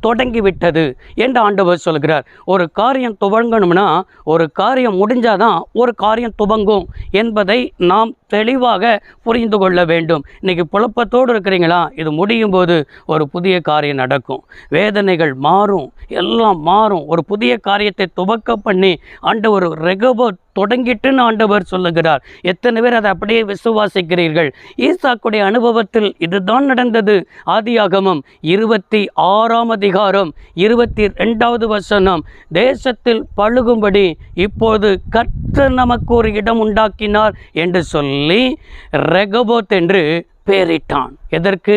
தொடங்கிவிட்டது என்று ஆண்டவர் சொல்கிறார். ஒரு காரியம் துவங்கணும்னா ஒரு காரியம் முடிஞ்சாதான் ஒரு காரியம் துவங்கும் என்பதை நாம் தெளிவாக புரிந்து கொள்ள வேண்டும். இன்னைக்கு குழப்பத்தோடு இருக்கிறீங்களா? இது முடியும் போது ஒரு புதிய காரியம் நடக்கும். வேதனைகள் மாறும் எல்லாம் மாறும். ஒரு புதிய காரியத்தை துவக்க பண்ணி ஆண்டவர் ரெகபோட் தொடங்கிட்டுன்னு ஆண்டவர் சொல்லுகிறார். எத்தனை பேர் அதை அப்படியே விசுவாசிக்கிறீர்கள்? ஈசாக்குடைய அனுபவத்தில் இதுதான் நடந்தது. ஆதியாகமம் இருபத்தி ஆறாம் அதிகாரம் இருபத்தி ரெண்டாவது வசனம். தேசத்தில் பழுகும்படி இப்போது கர்த்தர் நமக்கு ஒரு இடம் உண்டாக்கினார் என்று சொல்லி ரெகபோத் என்று பேரிட்டான் எதற்கு?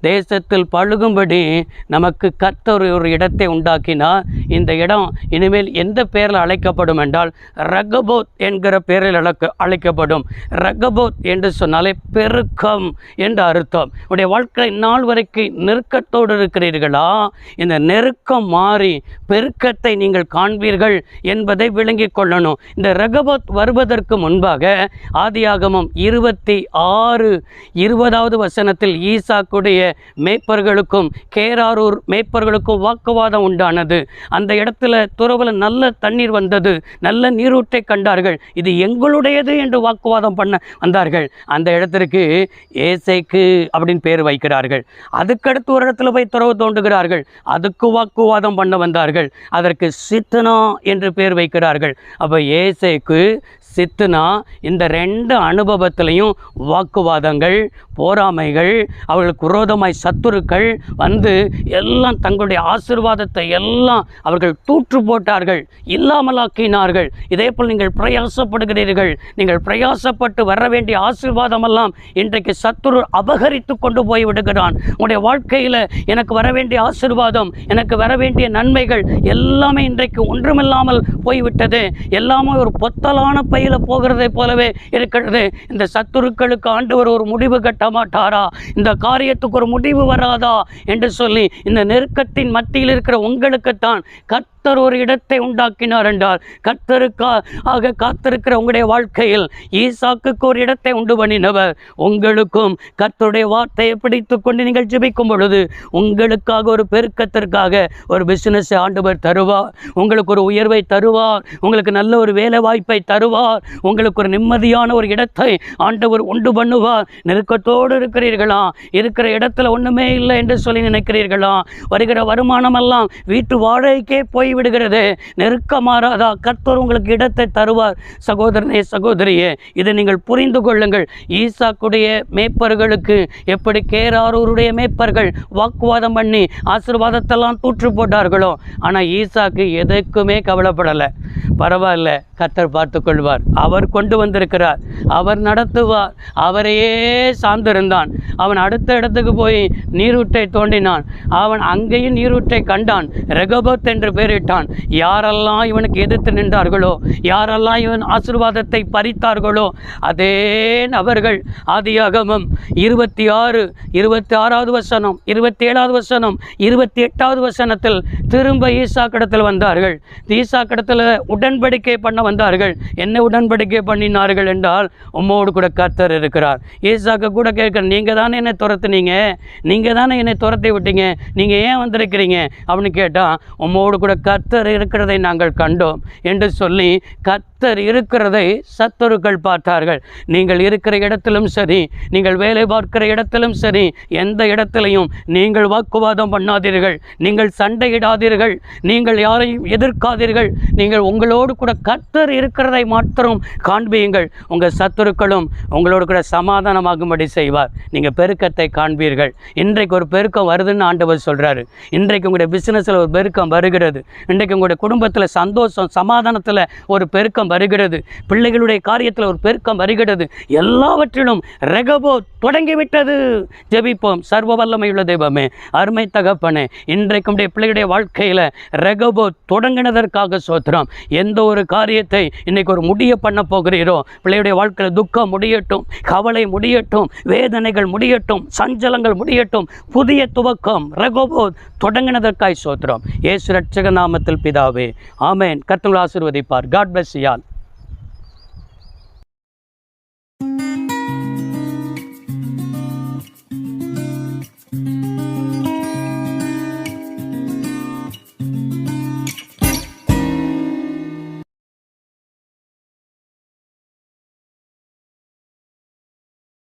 தேசத்தில் பழுகும்படி நமக்கு கர்த்தர் ஒரு இடத்தை உண்டாக்கினார். இந்த இடம் இனிமேல் எந்த பெயரில் அழைக்கப்படும் என்றால் ரகபோத் என்கிற பெயரில் அழைக்க அழைக்கப்படும். ரகபோத் என்று சொன்னாலே பெருக்கம் என்று அர்த்தம். உடைய வாழ்க்கை நாள் வரைக்கும் நெருக்கத்தோடு இருக்கிறீர்களா? இந்த நெருக்கம் மாறி பெருக்கத்தை நீங்கள் காண்பீர்கள் என்பதை விளங்கிக் கொள்ளணும். இந்த ரகபோத் வருவதற்கு முன்பாக ஆதியாகமம் இருபத்தி ஆறு இருபதாவது வசனத்தில் ஈசாக்குடைய மேய்ப்பர்களுக்கும் கேராரூர் மேய்ப்பர்களுக்கும் வாக்குவாதம் உண்டானது. அந்த இடத்துல துறவில் நல்ல தண்ணீர் வந்தது. நல்ல நீரூற்றை கண்டார்கள். இது எங்களுடையது என்று வாக்குவாதம் பண்ண வந்தார்கள். அந்த இடத்திற்கு ஏசைக்கு அப்படின்னு பேர் வைக்கிறார்கள். அதுக்கடுத்து ஒரு இடத்துல போய் துறவு தோண்டுகிறார்கள். அதுக்கு வாக்குவாதம் பண்ண வந்தார்கள். அதற்கு சித்தனா என்று பேர் வைக்கிறார்கள். அப்போ ஏசைக்கு சித்துனா இந்த ரெண்டு அனுபவத்திலையும் வாக்குவாதங்கள் போராமைகள் அவர்களுக்கு விரோதமாய் சத்துருக்கள் வந்து எல்லாம் தங்களுடைய ஆசிர்வாதத்தை எல்லாம் அவர்கள் தூற்று போட்டார்கள் இல்லாமலாக்கினார்கள். இதே போல் நீங்கள் பிரயாசப்படுகிறீர்கள். நீங்கள் பிரயாசப்பட்டு வர வேண்டிய ஆசீர்வாதமெல்லாம் இன்றைக்கு சத்துரு அபகரித்து கொண்டு போய் விடுகிறான். உங்களுடைய வாழ்க்கையில் எனக்கு வர வேண்டிய ஆசீர்வாதம் எனக்கு வர வேண்டிய நன்மைகள் எல்லாமே இன்றைக்கு ஒன்றுமில்லாமல் போய்விட்டது. எல்லாமே ஒரு பொத்தலான பையில் போகிறதை போலவே இருக்கிறது. இந்த சத்துருக்களுக்கு ஆண்டவர் ஒரு முடிவு கட்ட மாட்டாரா? இந்த காரியத்துக்கு ஒரு முடிவு வராதா என்று சொல்லி இந்த நெருக்கத்தின் மத்தியில் இருக்கிற உங்களுக்குத்தான் கர்த்தர் ஒரு இடத்தை உண்டாக்கினார் என்றால் கர்த்தருக்கா ஆக காத்திருக்கிற உங்களுடைய வாழ்க்கையில் ஈசாக்குக்கு ஒரு இடத்தை உண்டு பண்ணினவர். உங்களுக்கும் கர்த்தருடைய வார்த்தையை பிடித்து கொண்டு நீங்கள் ஜெபிக்கும் பொழுது உங்களுக்காக ஒரு பெருக்கத்திற்காக ஒரு பிசினஸ் ஆண்டவர் தருவார். உங்களுக்கு ஒரு உயர்வை தருவார். உங்களுக்கு நல்ல ஒரு வேலை வாய்ப்பை தருவார். உங்களுக்கு ஒரு நிம்மதியான ஒரு இடத்தை ஆண்டவர் உண்டு பண்ணுவார். நெருக்கத்தோடு இருக்கிறீர்களா? இருக்கிற இடத்துல ஒன்றுமே இல்லை என்று சொல்லி நினைக்கிறீர்களா? வருகிற வருமானமெல்லாம் வீட்டு வாடகைக்கே போய் விடுகிறது. நெருக்க மாறாதா கர்த்தர் உங்களுக்கு இடத்தை தருவார். சகோதரனே சகோதரியே இதை நீங்கள் புரிந்து கொள்ளுங்கள். ஈசாக்குடைய மேய்ப்பர்களுக்கு எப்படி கேராரூருடைய மேய்ப்பர்கள் வாக்குவாதம் பண்ணி ஆசீர்வாதத்தெல்லாம் தூற்று போட்டார்களோ ஆனால் ஈசாக்கு எதுக்குமே கவலைப்படலை. பரவாயில்ல கர்த்தர் பார்த்து கொள்வார் அவர் கொண்டு வந்திருக்கிறார். அவர் நடத்துவார். அவரையே சார்ந்திருந்தான். அவன் அடுத்த இடத்துக்கு போய் நீரூட்டை தோண்டினான். அவன் அங்கேயும் நீரூட்டை கண்டான். ரெகபத் என்று பெயரிட்டான். யாரெல்லாம் இவனுக்கு எதிர்த்து நின்றார்களோ யாரெல்லாம் இவன் ஆசிர்வாதத்தை பறித்தார்களோ அதே நபர்கள் ஆதியாகமம் இருபத்தி ஆறு இருபத்தி ஆறாவது வசனம் இருபத்தி ஏழாவது வசனம் இருபத்தி எட்டாவது வசனத்தில் திரும்ப ஈசாக்கிடத்தில் வந்தார்கள். ஈசாக்கிடத்தில் உடன்படிக்கை பண்ண வந்தார்கள். என்ன உடன்படிக்கை பண்ணினார்கள் என்றால் உம்மோடு கூட கர்த்தர் இருக்கிறார். ஏசாக்க கூட கேட்க நீங்கள் தானே என்னை துரத்துனீங்க? நீங்கள் தானே என்னை துரத்தி விட்டீங்க? நீங்கள் ஏன் வந்திருக்கிறீங்க? அப்படின்னு கேட்டால் உம்மோடு கூட கர்த்தர் இருக்கிறதை நாங்கள் கண்டோம் என்று சொல்லி கத் கர்த்தர் இருக்கிறதை சத்துருக்கள் பார்த்தார்கள். நீங்கள் இருக்கிற இடத்திலும் சரி நீங்கள் வேலை பார்க்கிற இடத்திலும் சரி எந்த இடத்திலையும் நீங்கள் வாக்குவாதம் பண்ணாதீர்கள். நீங்கள் சண்டையிடாதீர்கள். நீங்கள் யாரையும் எதிர்க்காதீர்கள். நீங்கள் உங்களோடு கூட கர்த்தர் இருக்கிறதை மாத்திரம் காண்பியுங்கள் உங்கள் சத்துருக்களும் உங்களோடு கூட சமாதானமாகும்படி செய்வார். நீங்கள் பெருக்கத்தை காண்பீர்கள். இன்றைக்கு ஒரு பெருக்கம் வருதுன்னு ஆண்டவர் சொல்கிறாரு இன்றைக்கு உங்களுடைய பிஸ்னஸில் ஒரு பெருக்கம் வருகிறது. இன்றைக்கு உங்களுடைய குடும்பத்தில் சந்தோஷம் சமாதானத்தில் ஒரு பெருக்கம் பெருக்கம் வருகிறது. பிள்ளைகளுடைய காரியத்தில் ஒரு பெருக்கம் வருகிறது. எல்லாவற்றிலும் ரெகபோ தொடங்கிவிட்டது. ஜெபிப்போம். சர்வ வல்லமையுள்ள தெய்வமே அருமை தகப்பனே இன்றைக்கு பிள்ளைகளுடைய வாழ்க்கையில் ரெகபோ தொடங்கினதற்காக சோத்திரம். எந்த ஒரு காரியத்தை இன்னைக்கு ஒரு முடிய பண்ண போகிறீரோ பிள்ளையுடைய வாழ்க்கையில் துக்கம் முடியட்டும் கவலை முடியட்டும் வேதனைகள் முடியட்டும் சஞ்சலங்கள் முடியட்டும் புதிய துவக்கம் ரெகோபோ தொடங்கினதற்காய் சோத்திரம். ஏசு ரட்சக நாமத்தில் பிதாவே ஆமேன். கர்த்தர்கள் ஆசீர்வதிப்பார். God plus you